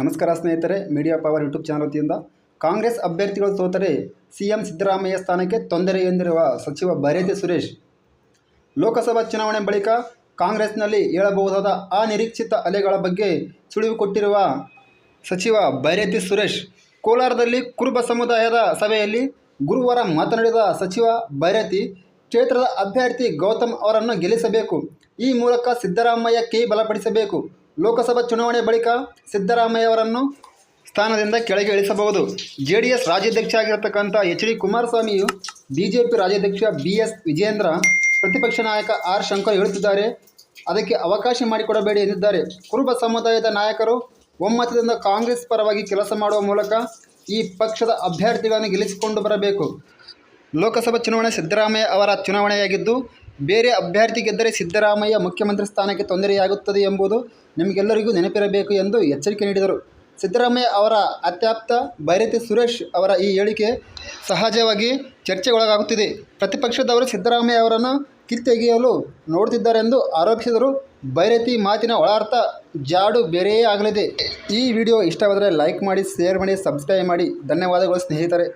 ನಮಸ್ಕಾರ ಸ್ನೇಹಿತರೆ media power YouTube channel ವತಿಯಿಂದ ಕಾಂಗ್ರೆಸ್ ಅಭ್ಯರ್ಥಿಗಳು ಸೋತರೆ ಸಿಎಂ ಸಿದ್ದರಾಮಯ್ಯ ಸ್ಥಾನಕ್ಕೆ ತೊಂದರೆ ಎಂದಿರುವ ಸಚಿವ ಬೈರತಿ ಸುರೇಶ್. ಲೋಕಸಭಾ ಚುನಾವಣೆ ಬಳಿಕ ಕಾಂಗ್ರೆಸ್ನಲ್ಲಿ ಏಳಬಹುದಾದ ಅನಿರೀಕ್ಷಿತ ಅಲೆಗಳ ಬಗ್ಗೆ ಸುಳಿವು ಕೊಟ್ಟಿರುವ ಸಚಿವ ಬೈರತಿ ಸುರೇಶ್, ಕೋಲಾರದಲ್ಲಿ ಕುರುಬ ಸಮುದಾಯದ ಸಭೆಯಲ್ಲಿ ಗುರುವಾರ ಮಾತನಾಡಿದ ಸಚಿವ ಬೈರತಿ, ಕ್ಷೇತ್ರದ ಅಭ್ಯರ್ಥಿ ಗೌತಮ್ ಅವರನ್ನು ಗೆಲ್ಲಿಸಬೇಕು, ಈ ಮೂಲಕ ಸಿದ್ದರಾಮಯ್ಯ ಕೈ ಬಲಪಡಿಸಬೇಕು ಲೋಕಸಭಾ ಚುನಾವಣೆ ಬಳಿಕ ಸಿದ್ದರಾಮಯ್ಯ ಅವರನ್ನು ಸ್ಥಾನದಿಂದ ಕೆಳಗೆ ಇಳಿಸಬಹುದು. ಜೆ ಡಿ ಎಸ್ ರಾಜ್ಯಾಧ್ಯಕ್ಷ ಆಗಿರತಕ್ಕಂಥ ಎಚ್ ಡಿ ಕುಮಾರಸ್ವಾಮಿಯು ಬಿ ಜೆ ಪಿ ರಾಜ್ಯಾಧ್ಯಕ್ಷ ಬಿ ಎಸ್ ವಿಜಯೇಂದ್ರ ಪ್ರತಿಪಕ್ಷ ನಾಯಕ ಆರ್ ಶಂಕರ್ ಹೇಳುತ್ತಿದ್ದಾರೆ. ಅದಕ್ಕೆ ಅವಕಾಶ ಮಾಡಿಕೊಡಬೇಡಿ ಎಂದಿದ್ದಾರೆ. ಕುರುಬ ಸಮುದಾಯದ ನಾಯಕರು ಒಮ್ಮತದಿಂದ ಕಾಂಗ್ರೆಸ್ ಪರವಾಗಿ ಕೆಲಸ ಮಾಡುವ ಮೂಲಕ ಈ ಪಕ್ಷದ ಅಭ್ಯರ್ಥಿಗಳನ್ನು ಗೆಲ್ಲಿಸಿಕೊಂಡು ಬರಬೇಕು. ಲೋಕಸಭಾ ಚುನಾವಣೆ ಸಿದ್ದರಾಮಯ್ಯ ಅವರ ಚುನಾವಣೆಯಾಗಿದ್ದು ಬೇರೆ ಅಭ್ಯರ್ಥಿ ಗೆದ್ದರೆ ಸಿದ್ದರಾಮಯ್ಯ ಮುಖ್ಯಮಂತ್ರಿ ಸ್ಥಾನಕ್ಕೆ ತೊಂದರೆಯಾಗುತ್ತದೆ ಎಂಬುದು ನಿಮಗೆಲ್ಲರಿಗೂ ನೆನಪಿರಬೇಕು ಎಂದು ಎಚ್ಚರಿಕೆ ನೀಡಿದರು. ಸಿದ್ದರಾಮಯ್ಯ ಅವರ ಅತ್ಯಾಪ್ತ ಬೈರತಿ ಸುರೇಶ್ ಅವರ ಈ ಹೇಳಿಕೆ ಸಹಜವಾಗಿ ಚರ್ಚೆಗೊಳಗಾಗುತ್ತಿದೆ. ಪ್ರತಿಪಕ್ಷದವರು ಸಿದ್ದರಾಮಯ್ಯ ಅವರನ್ನು ಕಿತ್ತೆಗೆಯಲು ನೋಡುತ್ತಿದ್ದಾರೆಂದು ಆರೋಪಿಸಿದರು. ಬೈರತಿ ಮಾತಿನ ಒಳಾರ್ಥ ಜಾಡು ಬೇರೆಯೇ ಆಗಲಿದೆ. ಈ ವಿಡಿಯೋ ಇಷ್ಟವಾದರೆ ಲೈಕ್ ಮಾಡಿ, ಶೇರ್ ಮಾಡಿ, ಸಬ್ಸ್ಕ್ರೈಬ್ ಮಾಡಿ. ಧನ್ಯವಾದಗಳು ಸ್ನೇಹಿತರೆ.